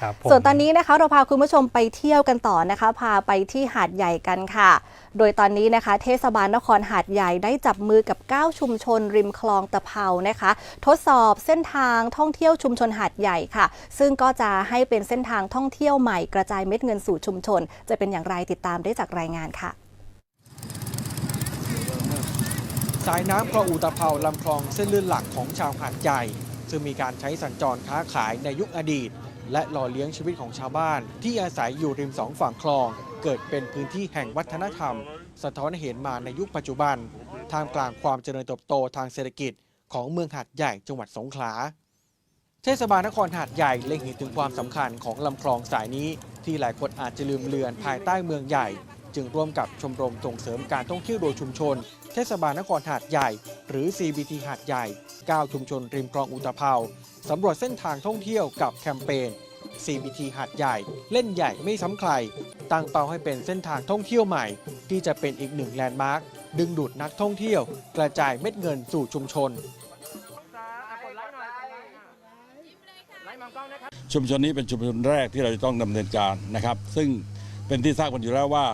ครับผมส่วนตอนนี้นะคะเราพาคุณผู้ชมไปเที่ยวกันต่อนะคะ พาไปที่หาดใหญ่กันค่ะ โดยตอนนี้นะคะ เทศบาลนครหาดใหญ่ได้จับมือกับ 9 ชุมชน ริมคลองตะเภานะคะ ทดสอบเส้นทางท่องเที่ยวชุมชนหาดใหญ่ค่ะ ซึ่งก็จะให้เป็นเส้นทางท่องเที่ยวใหม่กระจายเม็ดเงินสู่ชุมชน จะเป็นอย่างไรติดตามได้จากรายงานค่ะสายน้ำคลองอุตะเภาลำคลองเส้นเลื่อนหลักของชาวหาดใหญ่ซึ่งมีการใช้สัญจรค้าขายในยุคอดีต และหล่อเลี้ยงชีวิตของชาวบ้าน ที่อาศัยอยู่ริมสองฝั่งคลอง เกิดเป็นพื้นที่แห่งวัฒนธรรม สะท้อนเห็นมาในยุคปัจจุบัน ท่ามกลางความเจริญเติบโตทางเศรษฐกิจ ของเมืองหาดใหญ่จังหวัดสงขลา เทศบาลนครหาดใหญ่เล็งเห็นถึงความสำคัญของลำคลองสายนี้ ที่หลายคนอาจจะลืมเลือนภายใต้เมืองใหญ่ จึงร่วมกับชมรมส่งเสริมการท่องเที่ยวโดยชุมชน เทศบาลนครหาดใหญ่ หรือ CBT หาดใหญ่ 9 ชุมชนริมคลองอุตภาสำรวจเส้นทางท่องเที่ยวกับแคมเปญ CBT หาดใหญ่ เล่นใหญ่ไม่ซ้ำใคร ตั้งเป้าให้เป็นเส้นทางท่องเที่ยวใหม่ ที่จะเป็นอีกหนึ่งแลนด์มาร์คดึงดูดนักท่องเที่ยว กระจายเม็ดเงินสู่ชุมชน ชุมชนนี้เป็นชุมชนแรกที่เราจะต้องดำเนินการนะครับ ซึ่งเป็นที่ทราบกันอยู่แล้วว่า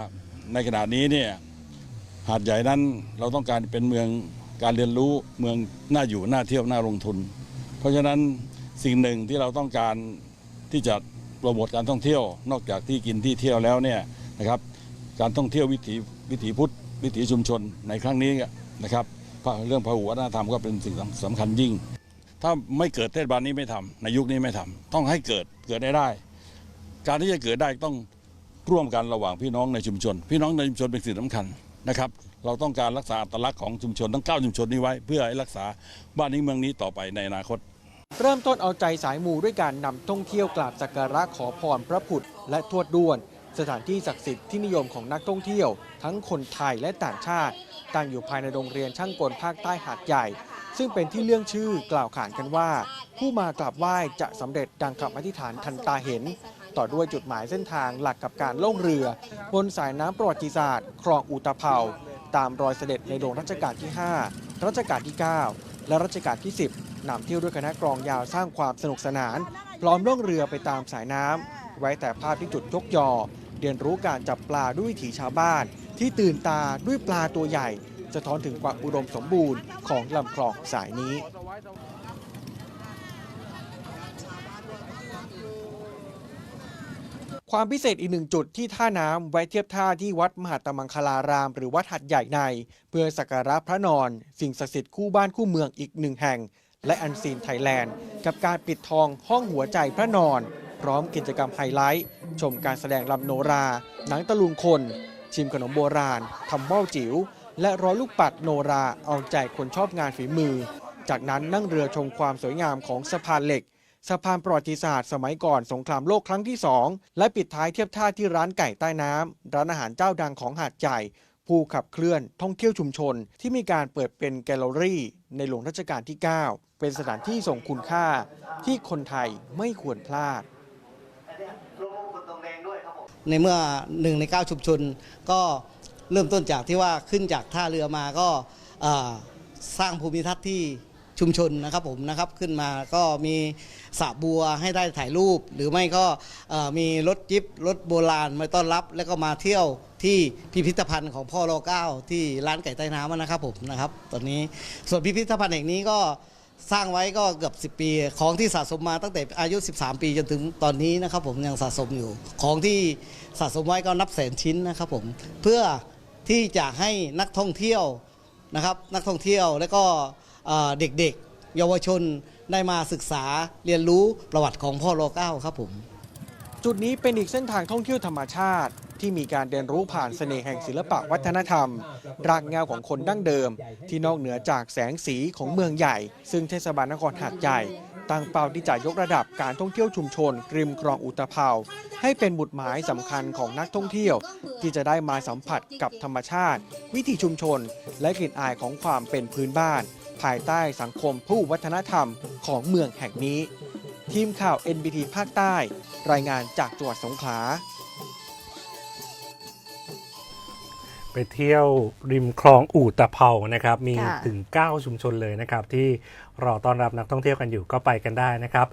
ในขณะนี้เนี่ยหาดใหญ่นั้นเราต้องการเป็นเมืองการเรียนรู้เมืองน่าอยู่น่าเที่ยวน่าลงทุน เพราะฉะนั้นสิ่งหนึ่งที่เราต้องการที่จะโปรโมทการท่องเที่ยว นอกจากที่กินที่เที่ยวแล้วเนี่ยนะครับ การท่องเที่ยววิถีวิถีพุทธวิถีชุมชนในครั้งนี้นะครับเรื่องพหุวัฒนธรรมก็เป็นสิ่งสำคัญยิ่ง ถ้าไม่เกิดเทศบาลนี้ไม่ทำในยุคนี้ไม่ทำต้องให้เกิดเกิดได้ได้ การที่จะเกิดได้ต้อง ร่วมกันระหว่างพี่น้องในชุมชน พี่น้องในชุมชนเป็นสิ่งสำคัญนะครับ เราต้องการรักษาอัตลักษณ์ของชุมชนทั้ง 9 ชุมชนนี้ไว้ เพื่อให้รักษาบ้านนี้เมืองนี้ต่อไปในอนาคต เริ่มต้นเอาใจสายมูด้วยการนำท่องเที่ยวกราบสักการะขอพรพระผุดและทวดด้วน สถานที่ศักดิ์สิทธิ์ที่นิยมของนักท่องเที่ยว ทั้งคนไทยและต่างชาติ ตั้งอยู่ภายในโรงเรียนช่างกลภาคใต้หาดใหญ่ ซึ่งเป็นที่เรื่องชื่อกล่าวขานกันว่า ผู้มากราบไหว้จะสำเร็จดังคำอธิษฐานทันตาเห็น ต่อด้วยจุดหมายเส้นทางหลักกับการล่องเรือ บนสายน้ำประวัติศาสตร์คลองอุตเภาตามรอยเสด็จในหลวงรัชกาลที่ 5 รัชกาลที่ 9 และรัชกาลที่ 10นำเที่ยวด้วยคณะกรองยาวสร้างความสนุกสนานพร้อมล่องเรือไปตามสายน้ำไว้แต่ภาพที่จุดยกยอ เรียนรู้การจับปลาด้วยวิถีชาวบ้าน ที่ตื่นตาด้วยปลาตัวใหญ่ สะท้อนถึงความอุดมสมบูรณ์ของลำคลองสายนี้ ความพิเศษอีกหนึ่งจุดที่ท่าน้ำไว้เทียบท่าที่วัดมหาตมังคลาราม หรือวัดหัดใหญ่ใน เพื่อสักการะพระนอน สิ่งศักดิ์สิทธิ์คู่บ้านคู่เมืองอีกหนึ่งแห่ง และอันซีนไทยแลนด์ กับการปิดทองห้องหัวใจพระนอน พร้อมกิจกรรมไฮไลท์ ชมการแสดงลำโนรา หนังตะลุงคน ชิมขนมโบราณทำว่าวจิ๋วและร้อยลูกปัดโนราเอาใจคนชอบงานฝีมือ จากนั้นนั่งเรือชมความสวยงามของสะพานเหล็ก สะพานประวัติศาสตร์สมัยก่อนสงครามโลกครั้งที่ 2 และปิดท้ายเทียบท่าที่ร้านไก่ใต้น้ำร้านอาหารเจ้าดังของหาดใหญ่ผู้ขับเคลื่อนท่องเที่ยวชุมชน ที่มีการเปิดเป็นแกลเลอรี่ ในหลวงรัชกาลที่ 9 เป็นสถานที่ทรงคุณค่าที่คนไทยไม่ควรพลาด ในเมื่อหนึ่งในเก้าชุมชน ก็เริ่มต้นจากที่ว่าขึ้นจากท่าเรือมาก่อสร้างภูมิทัศน์ที่ ชุมชนนะครับผมนะครับขึ้นมาก็มีสระบัวให้ได้ถ่ายรูป หรือไม่ก็มีรถจิบรถโบราณมาต้อนรับ แล้วก็มาเที่ยวที่พิพิธภัณฑ์ของพ่อรอเก้าที่ร้านไก่ใต้น้ำนะครับผมนะครับตอนนี้ส่วนพิพิธภัณฑ์แห่งนี้ก็สร้างไว้ก็เกือบ 10 ปี ของที่สะสมมาตั้งแต่อายุ 13 ปีจนถึงตอนนี้นะครับผมยังสะสมอยู่ ของที่สะสมไว้ก็นับแสนชิ้นนะครับผมเพื่อที่จะให้นักท่องเที่ยวนะครับนักท่องเที่ยวและก็ เด็กๆ เยาวชนได้มาศึกษาเรียนรู้ประวัติของพ่อรอเก้าครับผม จุดนี้เป็นอีกเส้นทางท่องเที่ยวธรรมชาติ ที่มีการเรียนรู้ผ่านเสน่ห์แห่งศิลปะวัฒนธรรม รากเหงาของคนดั้งเดิม ที่นอกเหนือจากแสงสีของเมืองใหญ่ ซึ่งเทศบาลนครหาดใหญ่ตั้งเป้าที่จะยกระดับการท่องเที่ยวชุมชนริมคลองอุตภาให้เป็นบุตรหมายสำคัญของนักท่องเที่ยว ที่จะได้มาสัมผัสกับธรรมชาติ วิถีชุมชน และกลิ่นอายของความเป็นพื้นบ้าน ภายใต้สังคมผู้วัฒนธรรมของเมืองแห่งนี้ ทีมข่าว NBT ภาคใต้ รายงานจากจังหวัดสงขลาไปเที่ยวริมคลองอู่ตะเภานะครับ มีค่ะถึง 9 ชุมชนเลยนะครับ ที่รอต้อนรับนักท่องเที่ยวกันอยู่ก็ไปกันได้นะครับ